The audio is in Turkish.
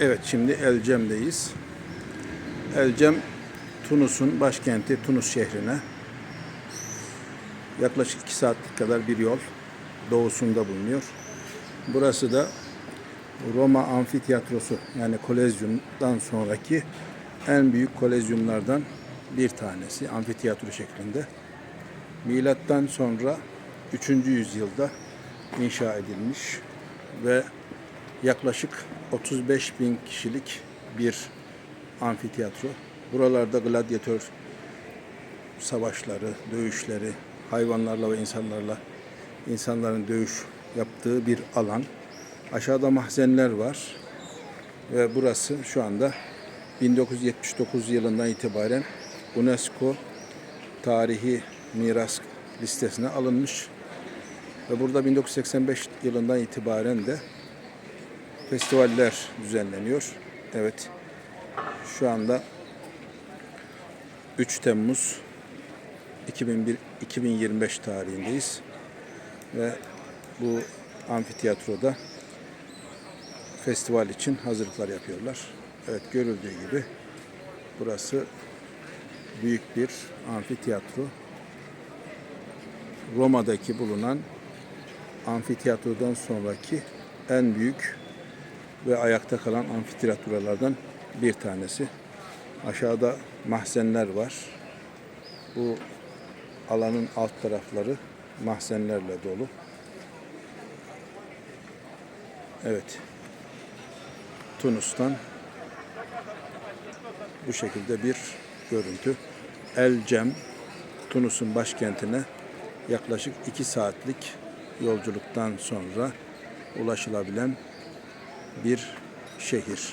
Evet şimdi Elcem'deyiz. Elcem Tunus'un başkenti Tunus şehrine yaklaşık 2 saatlik kadar bir yol doğusunda bulunuyor. Burası da Roma Amfiteyatrosu yani Kolezyum'dan sonraki en büyük kolezyumlardan bir tanesi amfiteyatro şeklinde. Milattan sonra 3. yüzyılda inşa edilmiş ve yaklaşık 35 bin kişilik bir amfiteyatro. Buralarda gladyatör savaşları, dövüşleri, hayvanlarla ve insanlarla insanların dövüş yaptığı bir alan. Aşağıda mahzenler var ve burası şu anda 1979 yılından itibaren UNESCO tarihi miras listesine alınmış ve burada 1985 yılından itibaren de festivaller düzenleniyor. Evet. Şu anda 3 Temmuz 2001 2025 tarihindeyiz. Ve bu amfiteyatroda festival için hazırlıklar yapıyorlar. Evet görüldüğü gibi burası büyük bir amfiteyatro. Roma'daki bulunan amfiteyatrodan sonraki en büyük ve ayakta kalan amfiteyatrolardan bir tanesi. Aşağıda mahzenler var. Bu alanın alt tarafları mahzenlerle dolu. Evet. Tunus'tan bu şekilde bir görüntü. El Cem, Tunus'un başkentine yaklaşık 2 saatlik yolculuktan sonra ulaşılabilen bir şehir.